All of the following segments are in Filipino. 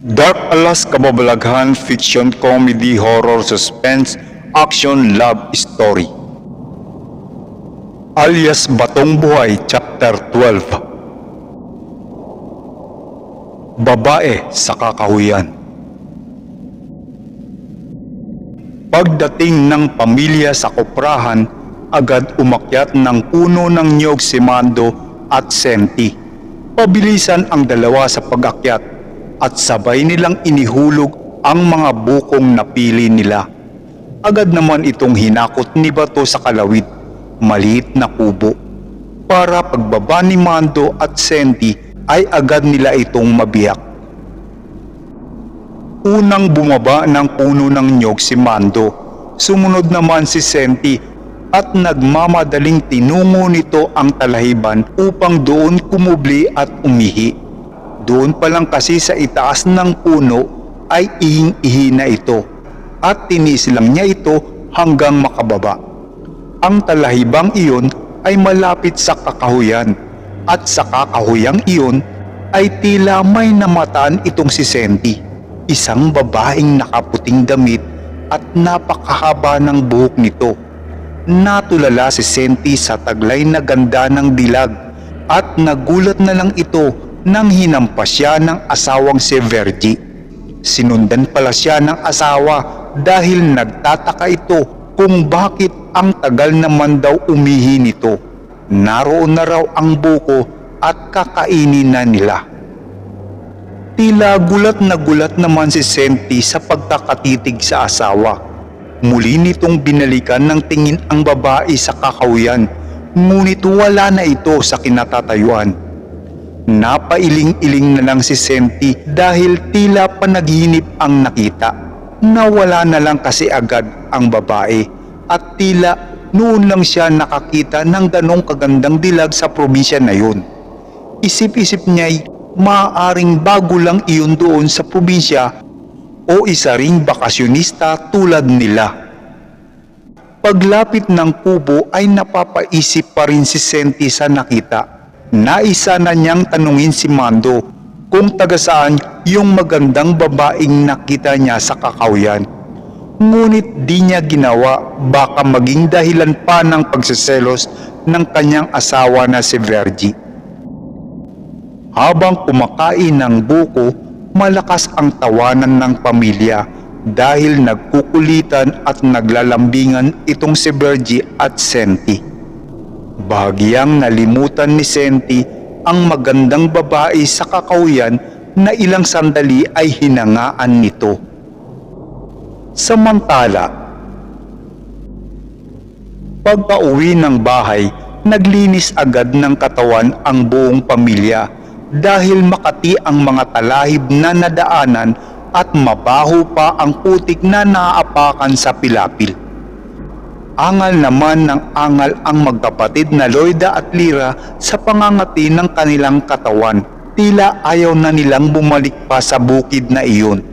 Dark Alas Kababalaghan Fiction Comedy Horror Suspense Action Love Story. Alias Batong Buhay Chapter 12 Babae sa Kakahuyan. Pagdating ng pamilya sa koprahan, agad umakyat ng puno ng niyog si Mando at Senti. Pabilisan ang dalawa sa pag-akyat at sabay nilang inihulog ang mga bukong napili nila. Agad naman itong hinakot ni Bato sa kalawit, maliit na kubo. Para pagbaba ni Mando at Senti ay agad nila itong mabiyak. Unang bumaba ng puno ng nyog si Mando. Sumunod naman si Senti at nagmamadaling tinungo nito ang talahiban upang doon kumubli at umihi. Doon pa lang kasi sa itaas ng puno ay ihing-ihi na ito at tinis lang niya ito hanggang makababa. Ang talahibang iyon ay malapit sa kakahuyan at sa kakahuyang iyon ay tila may namataan itong si Senti isang babaeng nakaputing damit at napakahaba ng buhok nito. Natulala si Senti sa taglay na ganda ng dilag at nagulat na lang ito nang hinampas siya ng asawang si Vergi. Sinundan pala siya ng asawa dahil nagtataka ito kung bakit ang tagal naman daw umihi nito. Naroon na raw ang buko at kakainin na nila. Tila gulat na gulat naman si Senti sa pagkakatitig sa asawa. Muli nitong binalikan ng tingin ang babae sa kakahuyan, ngunit wala na ito sa kinatatayuan. Napailing-iling na lang si Senti dahil tila panaginip ang nakita. Nawala na lang kasi agad ang babae at tila noon lang siya nakakita ng ganong kagandang dilag sa probinsya na yun. Isip-isip niya'y maaaring bago lang iyon doon sa probinsya o isa ring bakasyonista tulad nila. Paglapit ng kubo ay napapaisip pa rin si Senti sa nakita. Naisa na niyang tanungin si Mando kung taga saan yung magandang babaeng nakita niya sa kakawyan. Ngunit di niya ginawa baka maging dahilan pa ng pagsiselos ng kanyang asawa na si Vergie. Habang kumakain ng buko, malakas ang tawanan ng pamilya dahil nagkukulitan at naglalambingan itong si Bergie at Senti. Bahagyang nalimutan ni Senti ang magandang babae sa kakauyan na ilang sandali ay hinangaan nito. Samantala, pagka-uwi ng bahay, naglinis agad ng katawan ang buong pamilya dahil makati ang mga talahib na nadaanan at mabaho pa ang putik na naaapakan sa pilapil. Angal naman ng angal ang magkapatid na Loida at Lira sa pangangati ng kanilang katawan. Tila ayaw na nilang bumalik pa sa bukid na iyon.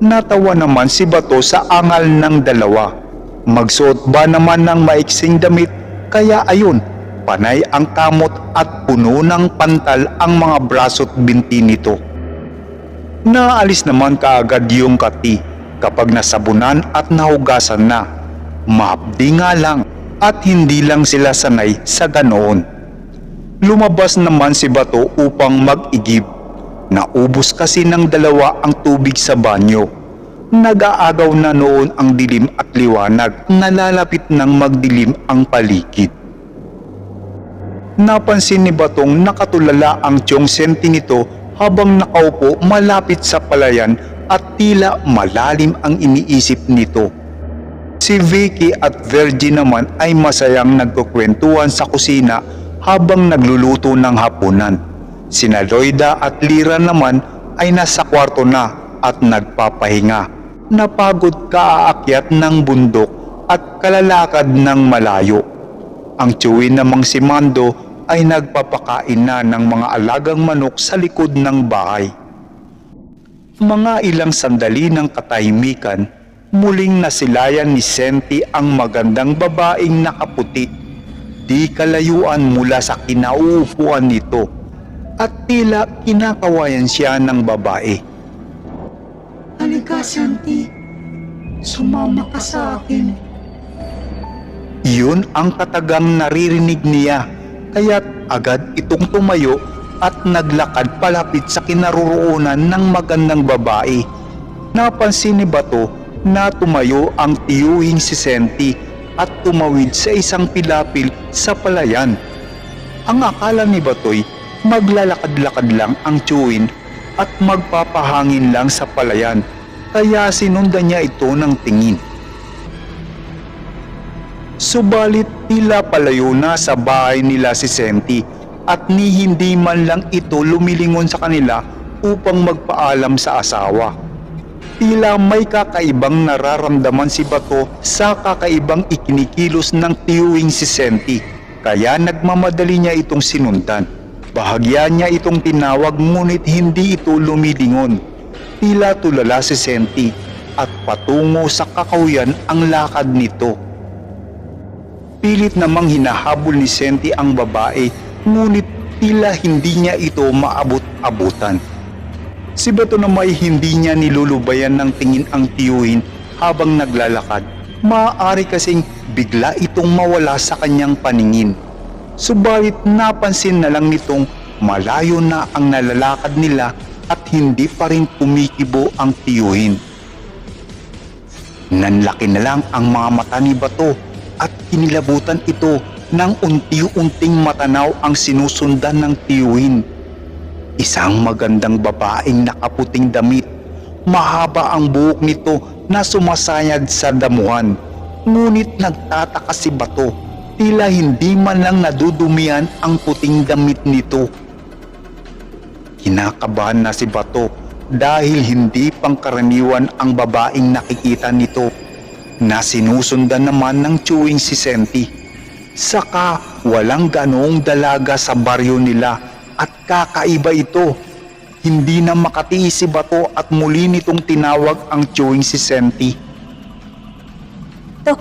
Natawa naman si Bato sa angal ng dalawa. Magsuot ba naman ng maiksing damit kaya ayun panay ang kamot at puno ng pantal ang mga braso't binti nito. Naalis naman kaagad yung kati kapag nasabunan at nahugasan na. Maabdi nga lang at hindi lang sila sanay sa ganoon. Lumabas naman si Bato upang mag-igib. Naubos kasi ng dalawa ang tubig sa banyo. Nag-aagaw na noon ang dilim at liwanag. Nalalapit ng magdilim ang paligid. Napansin ni Batong nakatulala ang tiyong senti nito habang nakaupo malapit sa palayan at tila malalim ang iniisip nito. Si Vicky at Virgie naman ay masayang nagkukwentuhan sa kusina habang nagluluto ng hapunan. Sina Loida at Lira naman ay nasa kwarto na at nagpapahinga. Napagod kaaakyat ng bundok at kalalakad ng malayo. Ang tiyuhin namang si Mando ay nagpapakain na ng mga alagang manok sa likod ng bahay. Mga ilang sandali ng katahimikan, muling nasilayan ni Senti ang magandang babaeng nakaputi. Di kalayuan mula sa kinauupuan nito at tila kinakawayan siya ng babae. Halika, Santi. Sumama ka sa akin. Iyon ang katagang naririnig niya, kaya't agad itong tumayo at naglakad palapit sa kinaroroonan ng magandang babae. Napansin ni Bato na tumayo ang tiyuhing si Senti at tumawid sa isang pilapil sa palayan. Ang akala ni Batoy, maglalakad-lakad lang ang tiyuhin at magpapahangin lang sa palayan, kaya sinundan niya ito ng tingin. Subalit tila palayo na sa bahay nila si Senti at ni hindi man lang ito lumilingon sa kanila upang magpaalam sa asawa. Tila may kakaibang nararamdaman si Bato sa kakaibang ikinikilos ng tiyuing si Senti kaya nagmamadali niya itong sinundan. Bahagya niya itong tinawag ngunit hindi ito lumilingon. Tila tulala si Senti at patungo sa kakahuyan ang lakad nito. Pilit namang hinahabol ni Senti ang babae, ngunit tila hindi niya ito maabot-abutan. Si Beto na may hindi niya nilulubayan ng tingin ang tiyuhin habang naglalakad. Maaari kasing bigla itong mawala sa kanyang paningin. Subalit napansin na lang nitong malayo na ang nalalakad nila at hindi pa rin kumikibo ang tiyuhin. Nanlaki na lang ang mga mata ni Bato at kinilabutan ito ng unti-unting matanaw ang sinusundan ng tiyuhin. Isang magandang babaeng nakaputing damit. Mahaba ang buhok nito na sumasayad sa damuhan. Ngunit nagtataka si Bato, tila hindi man lang nadudumihan ang puting damit nito. Kinakabahan na si Bato dahil hindi pangkaraniwan ang babaeng nakikita nito na sinusundan naman ng chewing si Senti. Saka walang ganoong dalaga sa baryo nila at kakaiba ito. Hindi na makatiis si Bato at muli nitong tinawag ang chewing si Senti. To,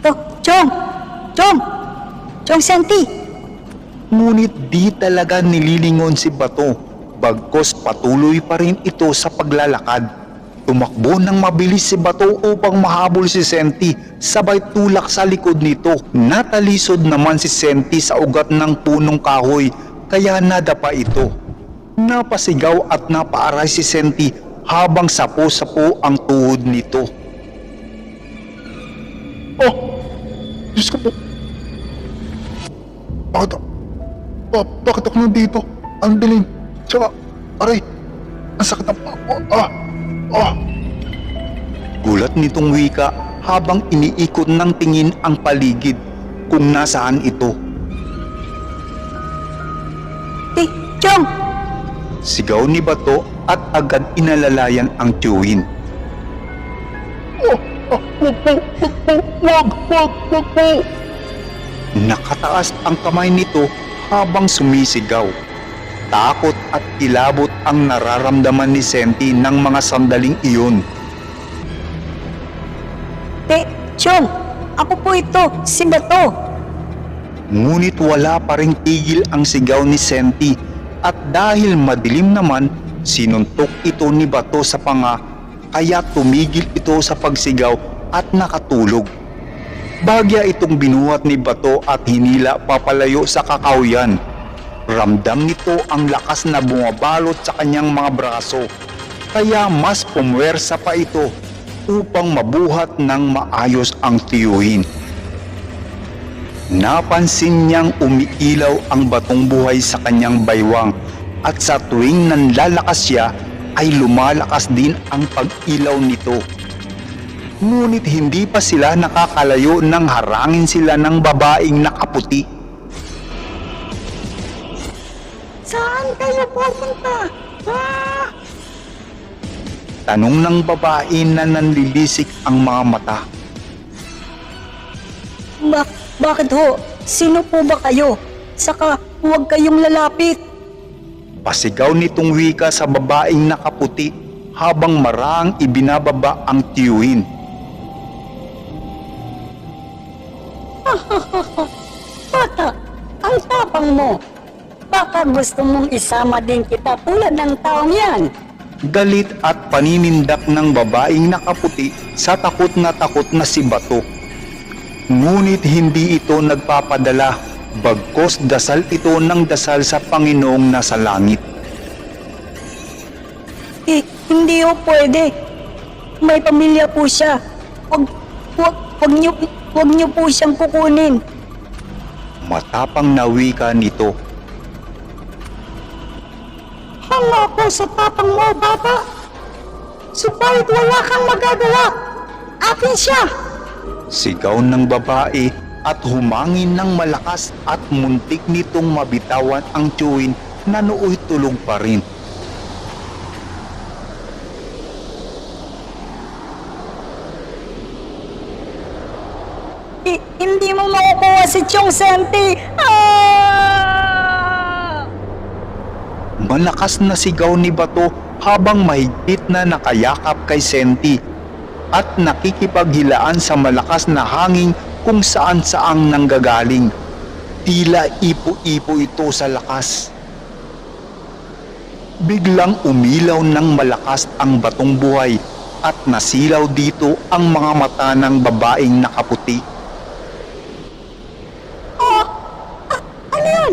to, Chong! Chong! Chong Santi! Ngunit di talaga nililingon si Bato, bagkos patuloy pa rin ito sa paglalakad. Tumakbo ng mabilis si Bato upang mahabol si Senti, sabay tulak sa likod nito. Natalisod naman si Senti sa ugat ng punong kahoy, kaya nadapa ito. Napasigaw at napaaray si Senti habang sapo-sapo ang tuhod nito. Oh! Diyos ko po! Bakit, ba, bakit ako nandito? Ang dilim. Tsaka, aray, ang sakit ng paa ko. Ah! Ah! Gulat nitong wika habang iniikot ng tingin ang paligid kung nasaan ito. Chong! Sigaw ni Bato at agad inalalayan ang tiyuhin. Wag! Wag! Wag! Po! Nakataas ang kamay nito habang sumisigaw. Takot at kilabot ang nararamdaman ni Senti ng mga sandaling iyon. Ti, Chong! Ako po ito, si Bato. Ngunit wala pa ring tigil ang sigaw ni Senti at dahil madilim naman, sinuntok ito ni Bato sa panga kaya tumigil ito sa pagsigaw at nakatulog. Bagya itong binuhat ni Bato at hinila papalayo sa kakawyan. Ramdam nito ang lakas na bumabalot sa kanyang mga braso. Kaya mas pumwersa pa ito upang mabuhat ng maayos ang tiyuhin. Napansin niyang umiilaw ang batong buhay sa kanyang baywang at sa tuwing nanlalakas siya ay lumalakas din ang pag-ilaw nito. Ngunit hindi pa sila nakakalayo nang harangin sila ng babaeng nakaputi. Saan kayo pupunta? Ah! Tanong ng babae na nanlilisik ang mga mata. Ba- bakit ho? Sino po ba kayo? Saka huwag kayong lalapit. Pasigaw nitong wika sa babaeng nakaputi habang marang ibinababa ang tiyuhin. Bata, ang tapang mo. Baka gusto mong isama din kita tulad ng taong yan. Galit at paninindak ng babaeng nakaputi sa takot na takot na si Bato. Ngunit hindi ito nagpapadala, bagkos dasal ito ng dasal sa Panginoong nasa langit. Eh, hindi ho pwede. May pamilya po siya. Huwag, huwag, huwag niyo, huwag niyo po siyang kukunin. Matapang na wika nito. Hanga po sa tapang mo, bata. Subalit wala kang magagawa. Akin siya. Sigaw ng babae at humangin ng malakas at muntik nitong mabitawan ang tiyuhin na nooy tulog pa rin. I- hindi mo makukuha si Chong Senti. Ah! Malakas na sigaw ni Bato habang mahigpit na nakayakap kay Senti at nakikipaghilaan sa malakas na hangin kung saan saang nanggagaling. Tila ipo-ipo ito sa lakas. Biglang umilaw ng malakas ang batong buhay at nasilaw dito ang mga mata ng babaeng nakaputi. Ano yan?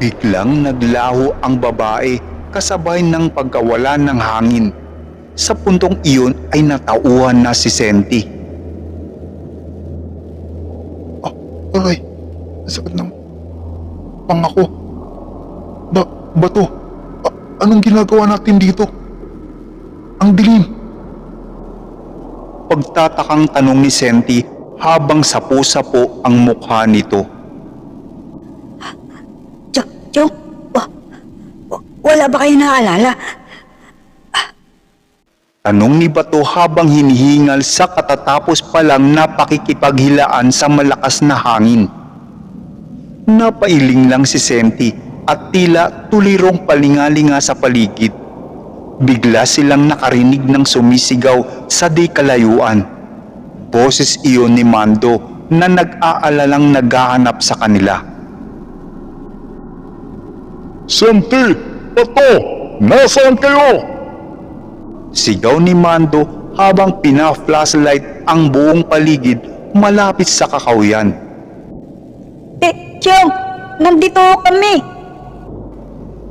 Biglang naglaho ang babae kasabay ng pagkawala ng hangin. Sa puntong iyon ay natauhan na si Senti. Ah, aray. Sakit ng pangako. Ba, bato. A- anong ginagawa natin dito? Ang dilim. Pagtatakang tanong ni Senti habang sapo-sapo ang mukha nito. Wa- wa- wala ba kayo naaalala? Tanong ni Bato habang hinihingal sa katatapos pa lang na pakikipaghilaan sa malakas na hangin. Napailing lang si Senti at tila tulirong palingalinga sa paligid. Bigla silang nakarinig ng sumisigaw sa di kalayuan. Boses iyon ni Mando na nag-aalalang naghahanap sa kanila. Senti! Bato! Nasaan kayo? Sigaw ni Mando habang pina-flashlight ang buong paligid malapit sa kakahuyan. Eh, Chong, nandito kami.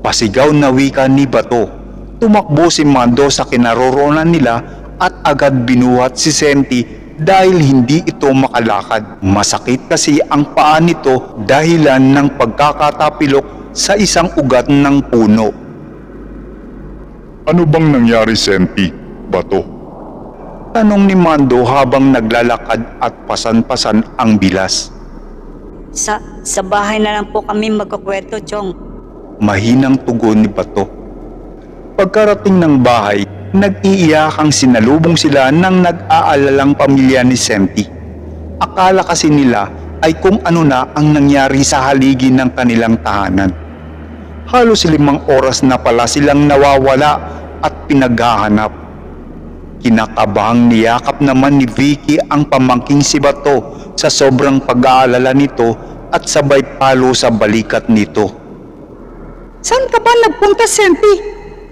Pasigaw na wika ni Bato. Tumakbo si Mando sa kinaroroonan nila at agad binuhat si Senti dahil hindi ito makalakad. Masakit kasi ang paa nito dahilan ng pagkakatapilok sa isang ugat ng puno. Ano bang nangyari, Senti? Bato. Tanong ni Mando habang naglalakad at pasan-pasan ang bilas. Sa, sa bahay na lang po kami magkukwento, Chong. Mahinang tugon ni Bato. Pagkarating ng bahay, nag-iiyakang sinalubong sila ng nag-aalalang pamilya ni Senti. Akala kasi nila ay kung ano na ang nangyari sa haligi ng kanilang tahanan. Halos limang oras na pala silang nawawala at pinaghahanap. Kinakabahang niyakap naman ni Vicky ang pamangking si Bato sa sobrang pag-aalala nito at sabay palo sa balikat nito. Saan ka ba nagpunta, Senti?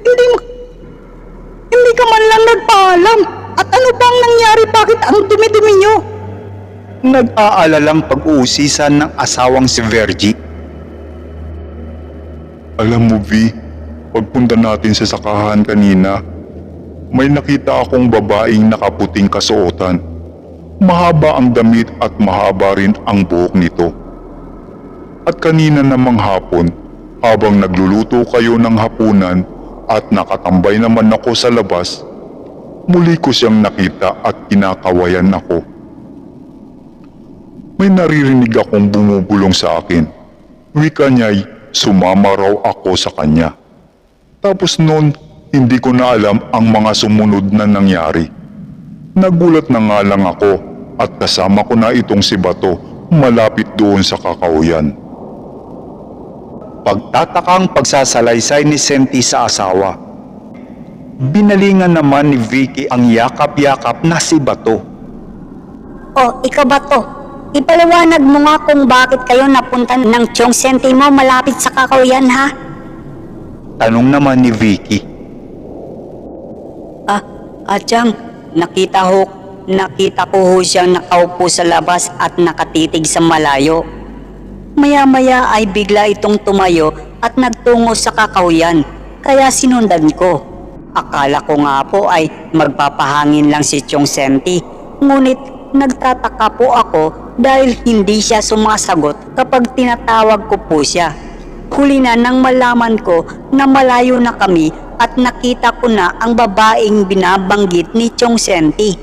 Hindi mo... Hindi ka man lang nagpaalam. At ano bang nangyari? Bakit ang dumi-dumi nyo? Nag-aalalang pag-uusisan ng asawang si Vergie. Alam mo, V, pagpunta natin sa sakahan kanina, may nakita akong babaeng nakaputing kasuotan. Mahaba ang damit at mahaba rin ang buhok nito. At kanina namang hapon, habang nagluluto kayo ng hapunan at nakatambay naman ako sa labas, muli ko siyang nakita at kinakawayan ako. May naririnig akong bumubulong sa akin. Wika niya'y sumama raw ako sa kanya. Tapos noon, hindi ko na alam ang mga sumunod na nangyari. Nagulat na nga lang ako at kasama ko na itong si Bato malapit doon sa kakauyan. Pagtatakang pagsasalaysay ni Senti sa asawa. Binalingan naman ni Vicky ang yakap-yakap na si Bato. O, ikaw ba to? Ipaliwanag mo nga kung bakit kayo napunta ng Chong Senti mo malapit sa kakauyan ha? Tanong naman ni Vicky. Ah, Adyang, nakita ho, nakita ko ho siyang nakaupo sa labas at nakatitig sa malayo. Maya-maya ay bigla itong tumayo at nagtungo sa kakauyan, kaya sinundan ko. Akala ko nga po ay magpapahangin lang si Chong Senti, ngunit nagtataka po ako dahil hindi siya sumasagot kapag tinatawag ko po siya. Huli na nang malaman ko na malayo na kami at nakita ko na ang babaeng binabanggit ni Chong Senti.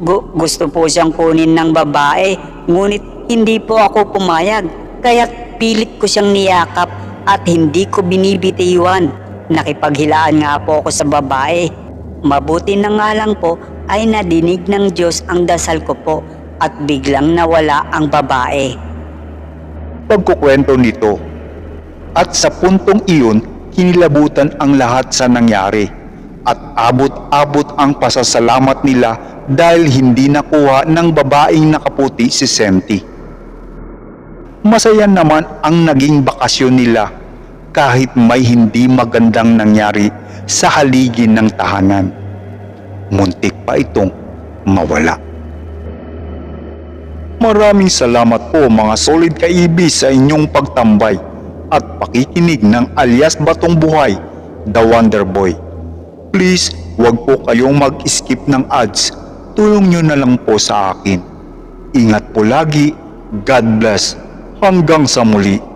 Gu- gusto po siyang kunin ng babae, ngunit hindi po ako pumayag. Kaya pilit ko siyang niyakap at hindi ko binibitiwan. Nakipaghilaan nga po ako sa babae. Mabuti na nga lang po ay nadinig ng Diyos ang dasal ko po at biglang nawala ang babae. Pagkukwento nito. At sa puntong iyon, kinilabutan ang lahat sa nangyari. At abot-abot ang pasasalamat nila dahil hindi nakuha ng babaeng nakaputi si Senti. Masaya naman ang naging bakasyon nila kahit may hindi magandang nangyari sa haligi ng tahanan. Muntik pa itong mawala. Maraming salamat po mga solid kaibi sa inyong pagtambay at pakikinig ng alias Batong Buhay, The Wonder Boy. Please, huwag po kayong mag-skip ng ads. Tulong nyo na lang po sa akin. Ingat po lagi. God bless. Hanggang sa muli.